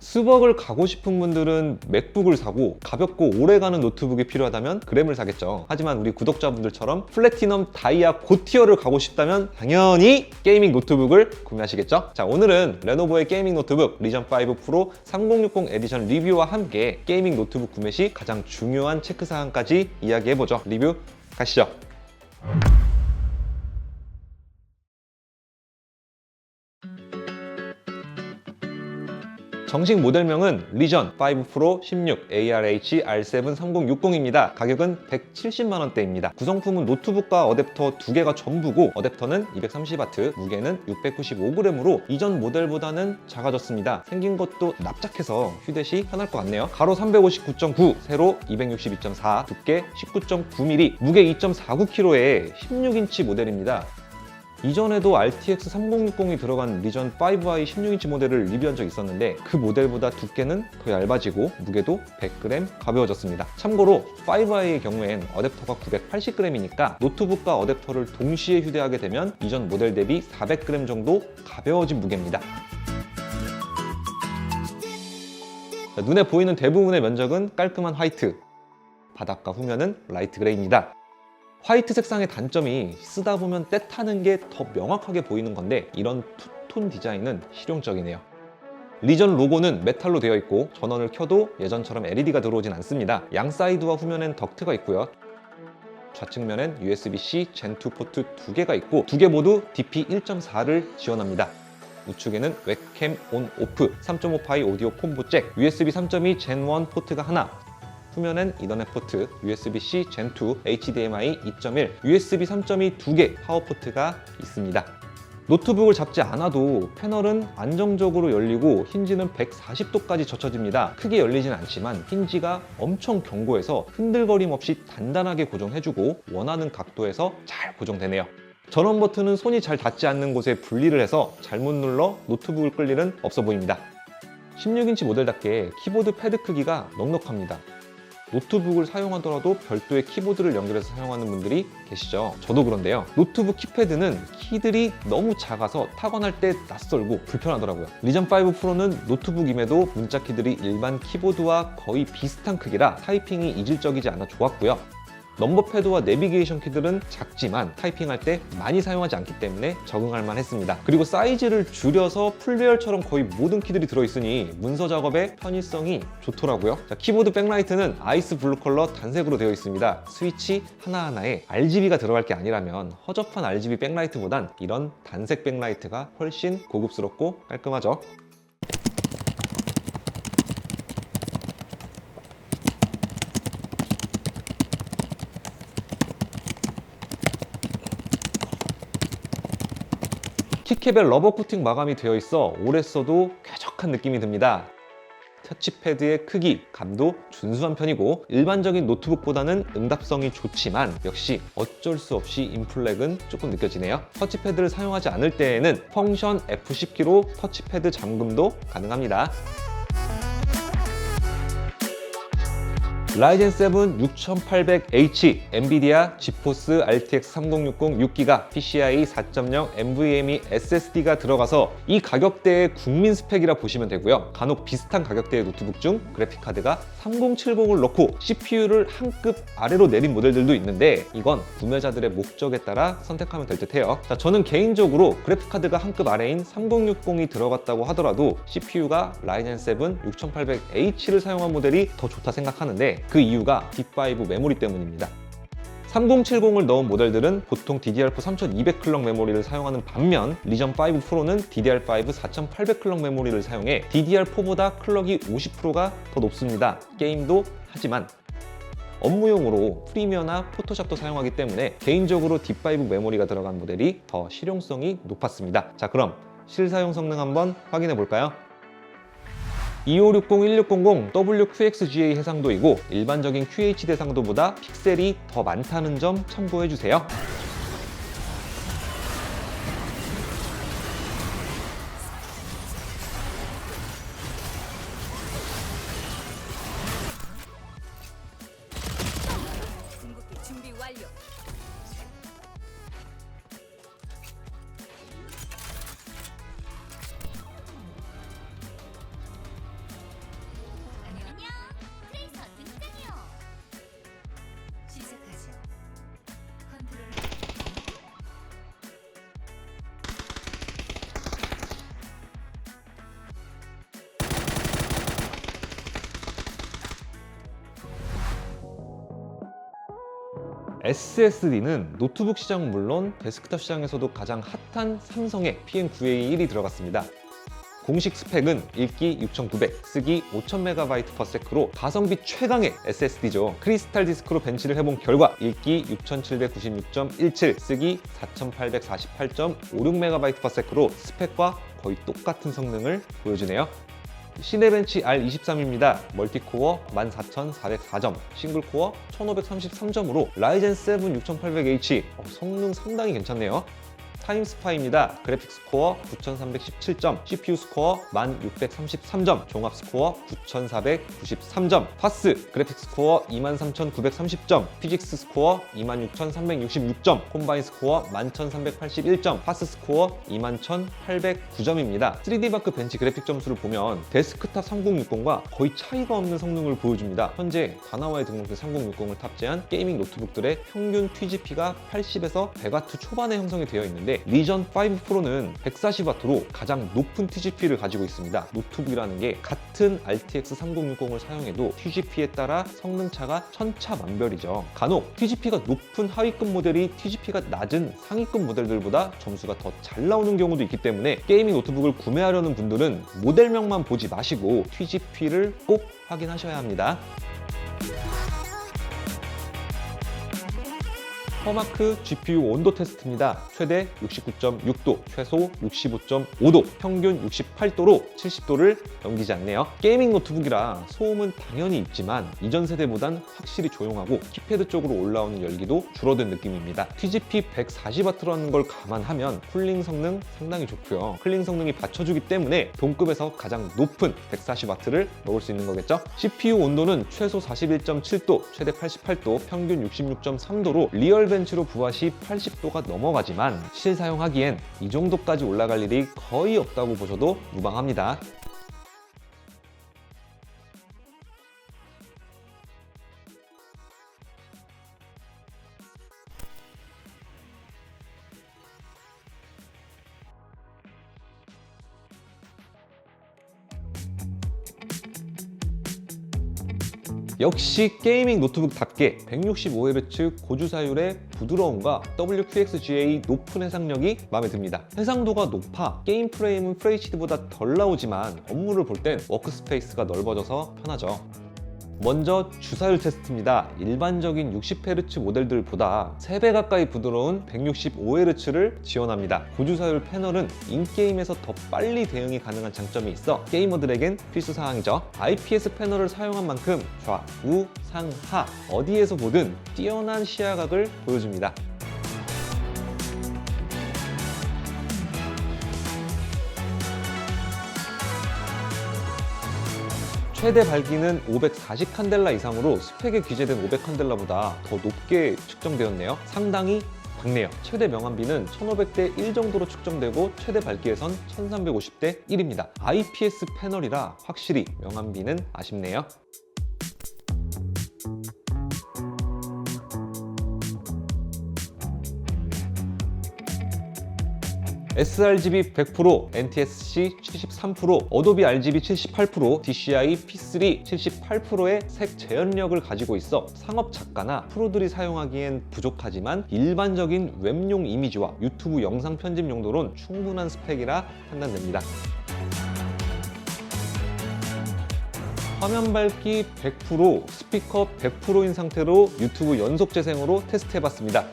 수벅을 가고 싶은 분들은 맥북을 사고 가볍고 오래가는 노트북이 필요하다면 그램을 사겠죠. 하지만 우리 구독자분들처럼 플래티넘 다이아 고티어를 가고 싶다면 당연히 게이밍 노트북을 구매하시겠죠. 자 오늘은 레노버의 게이밍 노트북 리전 5 프로 3060 에디션 리뷰와 함께 게이밍 노트북 구매 시 가장 중요한 체크사항까지 이야기해보죠. 리뷰 가시죠. 정식 모델명은 리전 5 프로 16 ARH R7 3060입니다. 가격은 170만 원대입니다. 구성품은 노트북과 어댑터 두 개가 전부고 어댑터는 230W, 무게는 695g으로 이전 모델보다는 작아졌습니다. 생긴 것도 납작해서 휴대시 편할 것 같네요. 가로 359.9, 세로 262.4, 두께 19.9mm, 무게 2.49kg의 16인치 모델입니다. 이전에도 RTX 3060이 들어간 리전 5i 16인치 모델을 리뷰한 적이 있었는데 그 모델보다 두께는 더 얇아지고 무게도 100g 가벼워졌습니다. 참고로 5i의 경우엔 어댑터가 980g이니까 노트북과 어댑터를 동시에 휴대하게 되면 이전 모델 대비 400g 정도 가벼워진 무게입니다. 자, 눈에 보이는 대부분의 면적은 깔끔한 화이트, 바닥과 후면은 라이트 그레이입니다. 화이트 색상의 단점이 쓰다 보면 때 타는 게 더 명확하게 보이는 건데 이런 투톤 디자인은 실용적이네요. 리전 로고는 메탈로 되어 있고 전원을 켜도 예전처럼 LED가 들어오진 않습니다. 양 사이드와 후면엔 덕트가 있고요. 좌측면엔 USB-C Gen2 포트 두 개가 있고 두 개 모두 DP 1.4를 지원합니다. 우측에는 웹캠 온 오프, 3.5파이 오디오 콤보 잭, USB 3.2 Gen1 포트가 하나, 후면엔 이더넷 포트, USB-C Gen2, HDMI 2.1, USB 3.2 두 개 파워 포트가 있습니다. 노트북을 잡지 않아도 패널은 안정적으로 열리고 힌지는 140도까지 젖혀집니다. 크게 열리진 않지만 힌지가 엄청 견고해서 흔들거림 없이 단단하게 고정해주고 원하는 각도에서 잘 고정되네요. 전원 버튼은 손이 잘 닿지 않는 곳에 분리를 해서 잘못 눌러 노트북을 끌 일은 없어 보입니다. 16인치 모델답게 키보드 패드 크기가 넉넉합니다. 노트북을 사용하더라도 별도의 키보드를 연결해서 사용하는 분들이 계시죠. 저도 그런데요. 노트북 키패드는 키들이 너무 작아서 타건할 때 낯설고 불편하더라고요. 리전 5 프로는 노트북임에도 문자 키들이 일반 키보드와 거의 비슷한 크기라 타이핑이 이질적이지 않아 좋았고요. 넘버 패드와 내비게이션 키들은 작지만 타이핑할 때 많이 사용하지 않기 때문에 적응할 만했습니다. 그리고 사이즈를 줄여서 풀배열처럼 거의 모든 키들이 들어있으니 문서 작업에 편의성이 좋더라고요. 자, 키보드 백라이트는 아이스 블루 컬러 단색으로 되어 있습니다. 스위치 하나하나에 RGB가 들어갈 게 아니라면 허접한 RGB 백라이트보단 이런 단색 백라이트가 훨씬 고급스럽고 깔끔하죠. 키캡에 러버 코팅 마감이 되어 있어 오래 써도 쾌적한 느낌이 듭니다. 터치패드의 크기, 감도 준수한 편이고 일반적인 노트북보다는 응답성이 좋지만 역시 어쩔 수 없이 인플렉은 조금 느껴지네요. 터치패드를 사용하지 않을 때에는 펑션 F10키로 터치패드 잠금도 가능합니다. 라이젠 7 6800H, 엔비디아 지포스 RTX 3060 6기가, PCIe 4.0 NVMe SSD가 들어가서 이 가격대의 국민 스펙이라 보시면 되고요. 간혹 비슷한 가격대의 노트북 중 그래픽카드가 3070을 넣고 CPU를 한 급 아래로 내린 모델들도 있는데 이건 구매자들의 목적에 따라 선택하면 될 듯해요. 자, 저는 개인적으로 그래픽카드가 한 급 아래인 3060이 들어갔다고 하더라도 CPU가 라이젠 7 6800H를 사용한 모델이 더 좋다 생각하는데 그 이유가 D5 메모리 때문입니다. 3070을 넣은 모델들은 보통 DDR4 3200 클럭 메모리를 사용하는 반면 리전 5 프로는 DDR5 4800 클럭 메모리를 사용해 DDR4보다 클럭이 50%가 더 높습니다. 게임도 하지만 업무용으로 프리미어나 포토샵도 사용하기 때문에 개인적으로 D5 메모리가 들어간 모델이 더 실용성이 높았습니다. 자 그럼 실사용 성능 한번 확인해 볼까요? 2560-1600 WQXGA 해상도이고 일반적인 QHD 해상도보다 픽셀이 더 많다는 점 참고해 주세요. SSD는 노트북 시장은 물론 데스크탑 시장에서도 가장 핫한 삼성의 PM9A1이 들어갔습니다. 공식 스펙은 읽기 6900, 쓰기 5000MB/s로 가성비 최강의 SSD죠. 크리스탈 디스크로 벤치를 해본 결과 읽기 6796.17, 쓰기 4848.56MB/s로 스펙과 거의 똑같은 성능을 보여주네요. 시네벤치 R23입니다. 멀티코어 14404점, 싱글코어 1533점으로 라이젠 7 6800H 어, 성능 상당히 괜찮네요. 타임스파입니다. 그래픽 스코어 9317점, CPU 스코어 1633점, 종합 스코어 9493점, 파스 그래픽 스코어 23930점, 피직스 스코어 26366점, 콤바인 스코어 11381점, 파스 스코어 21809점입니다. 3D 마크 벤치 그래픽 점수를 보면 데스크탑 3060과 거의 차이가 없는 성능을 보여줍니다. 현재 다나와에 등록된 3060을 탑재한 게이밍 노트북들의 평균 TGP가 80에서 100W 초반에 형성이 되어 있는데 리전 5 프로는 140W로 가장 높은 TGP를 가지고 있습니다. 노트북이라는 게 같은 RTX 3060을 사용해도 TGP에 따라 성능 차가 천차만별이죠. 간혹 TGP가 높은 하위급 모델이 TGP가 낮은 상위급 모델들보다 점수가 더 잘 나오는 경우도 있기 때문에 게이밍 노트북을 구매하려는 분들은 모델명만 보지 마시고 TGP를 꼭 확인하셔야 합니다. 퍼마크 GPU 온도 테스트입니다. 최대 69.6도, 최소 65.5도, 평균 68도로 70도를 넘기지 않네요. 게이밍 노트북이라 소음은 당연히 있지만 이전 세대보단 확실히 조용하고 키패드 쪽으로 올라오는 열기도 줄어든 느낌입니다. TGP 140W라는 걸 감안하면 쿨링 성능 상당히 좋고요. 쿨링 성능이 받쳐주기 때문에 동급에서 가장 높은 140W를 먹을 수 있는 거겠죠? CPU 온도는 최소 41.7도, 최대 88도, 평균 66.3도로 리얼 밴 10cm로 부하 시 80도가 넘어가지만 실사용하기엔 이 정도까지 올라갈 일이 거의 없다고 보셔도 무방합니다. 역시 게이밍 노트북답게 165Hz 고주사율의 부드러움과 WQXGA 높은 해상력이 마음에 듭니다. 해상도가 높아 게임 프레임은 FHD보다 덜 나오지만 업무를 볼 땐 워크스페이스가 넓어져서 편하죠. 먼저 주사율 테스트입니다. 일반적인 60Hz 모델들보다 3배 가까이 부드러운 165Hz를 지원합니다. 고주사율 패널은 인게임에서 더 빨리 대응이 가능한 장점이 있어 게이머들에겐 필수 사항이죠. IPS 패널을 사용한 만큼 좌, 우, 상, 하 어디에서 보든 뛰어난 시야각을 보여줍니다. 최대 밝기는 540 칸델라 이상으로 스펙에 기재된 500 칸델라보다 더 높게 측정되었네요. 상당히 밝네요. 최대 명암비는 1500대 1 정도로 측정되고 최대 밝기에선 1350대 1입니다. IPS 패널이라 확실히 명암비는 아쉽네요. sRGB 100%, NTSC 73%, 어도비 RGB 78%, DCI P3 78%의 색 재현력을 가지고 있어 상업 작가나 프로들이 사용하기엔 부족하지만 일반적인 웹용 이미지와 유튜브 영상 편집 용도론 충분한 스펙이라 판단됩니다. 화면 밝기 100%, 스피커 100%인 상태로 유튜브 연속 재생으로 테스트해봤습니다.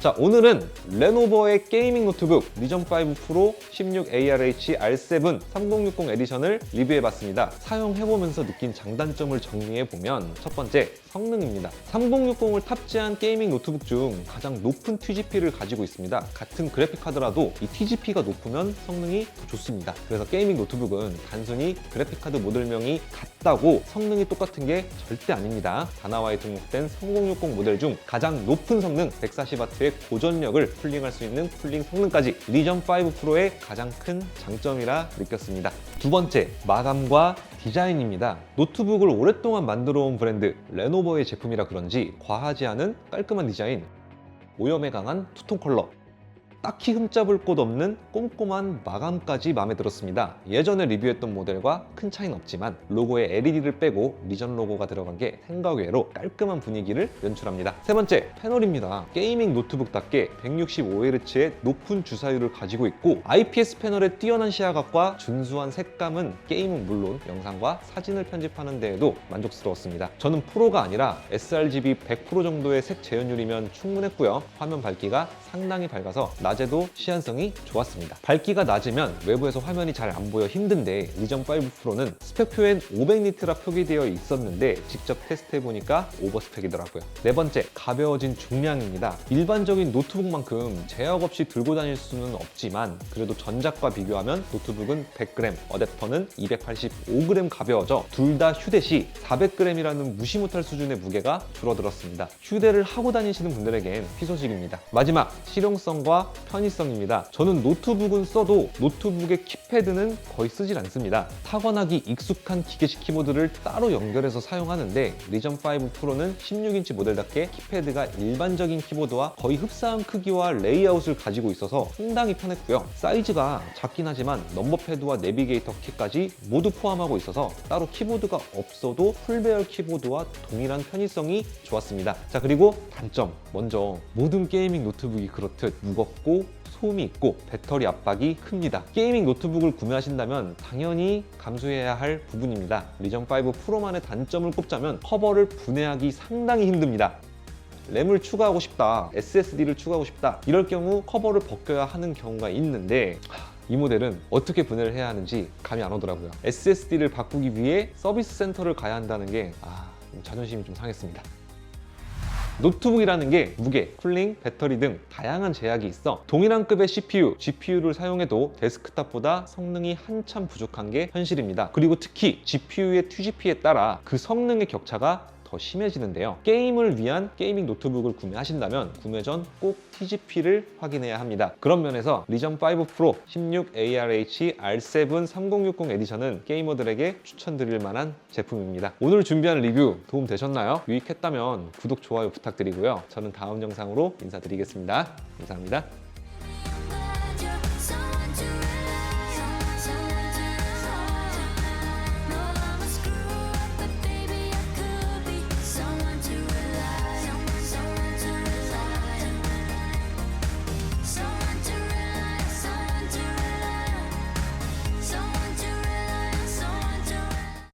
자 오늘은 레노버의 게이밍 노트북 리전 5 프로 16ARH R7 3060 에디션을 리뷰해봤습니다. 사용해보면서 느낀 장단점을 정리해보면 첫 번째 성능입니다. 3060을 탑재한 게이밍 노트북 중 가장 높은 TGP를 가지고 있습니다. 같은 그래픽 카드라도 이 TGP가 높으면 성능이 더 좋습니다. 그래서 게이밍 노트북은 단순히 그래픽 카드 모델명이 같다고 성능이 똑같은 게 절대 아닙니다. 다나와에 등록된 3060 모델 중 가장 높은 성능 140W의 고전력을 쿨링할 수 있는 쿨링 성능까지 리전 5 프로의 가장 큰 장점이라 느꼈습니다. 두 번째, 마감과 디자인입니다. 노트북을 오랫동안 만들어 온 브랜드 레노버의 제품이라 그런지 과하지 않은 깔끔한 디자인, 오염에 강한 투톤 컬러, 딱히 흠잡을 곳 없는 꼼꼼한 마감까지 마음에 들었습니다. 예전에 리뷰했던 모델과 큰 차이는 없지만 로고에 LED를 빼고 리전 로고가 들어간 게 생각 외로 깔끔한 분위기를 연출합니다. 세 번째, 패널입니다. 게이밍 노트북답게 165Hz의 높은 주사율을 가지고 있고 IPS 패널의 뛰어난 시야각과 준수한 색감은 게임은 물론 영상과 사진을 편집하는 데에도 만족스러웠습니다. 저는 프로가 아니라 sRGB 100% 정도의 색 재현율이면 충분했고요. 화면 밝기가 상당히 밝아서 낮에도 시한성이 좋았습니다. 밝기가 낮으면 외부에서 화면이 잘 안 보여 힘든데 리전 5 프로는 스펙표엔 500니트라 표기되어 있었는데 직접 테스트해 보니까 오버스펙이더라고요. 네 번째, 가벼워진 중량입니다. 일반적인 노트북만큼 제약 없이 들고 다닐 수는 없지만 그래도 전작과 비교하면 노트북은 100g, 어댑터는 285g 가벼워져 둘 다 휴대 시 400g이라는 무시 못할 수준의 무게가 줄어들었습니다. 휴대를 하고 다니시는 분들에겐 희소식입니다. 마지막, 실용성과 편의성입니다. 저는 노트북은 써도 노트북의 키패드는 거의 쓰질 않습니다. 타건하기 익숙한 기계식 키보드를 따로 연결해서 사용하는데 리전 5 프로는 16인치 모델답게 키패드가 일반적인 키보드와 거의 흡사한 크기와 레이아웃을 가지고 있어서 상당히 편했고요. 사이즈가 작긴 하지만 넘버 패드와 내비게이터 키까지 모두 포함하고 있어서 따로 키보드가 없어도 풀배열 키보드와 동일한 편의성이 좋았습니다. 자 그리고 단점 먼저 모든 게이밍 노트북이 그렇듯 무겁고 소음이 있고 배터리 압박이 큽니다. 게이밍 노트북을 구매하신다면 당연히 감수해야 할 부분입니다. 리전 5 프로만의 단점을 꼽자면 커버를 분해하기 상당히 힘듭니다. 램을 추가하고 싶다, SSD를 추가하고 싶다 이럴 경우 커버를 벗겨야 하는 경우가 있는데 하, 이 모델은 어떻게 분해를 해야 하는지 감이 안 오더라고요. SSD를 바꾸기 위해 서비스 센터를 가야 한다는 게 아, 자존심이 좀 상했습니다. 노트북이라는 게 무게, 쿨링, 배터리 등 다양한 제약이 있어 동일한 급의 CPU, GPU를 사용해도 데스크탑보다 성능이 한참 부족한 게 현실입니다. 그리고 특히 GPU의 2GP에 따라 그 성능의 격차가 더 심해지는데요. 게임을 위한 게이밍 노트북을 구매하신다면 구매 전 꼭 TGP를 확인해야 합니다. 그런 면에서 리전 5 프로 16ARH R7 3060 에디션은 게이머들에게 추천드릴 만한 제품입니다. 오늘 준비한 리뷰 도움 되셨나요? 유익했다면 구독, 좋아요 부탁드리고요. 저는 다음 영상으로 인사드리겠습니다. 감사합니다.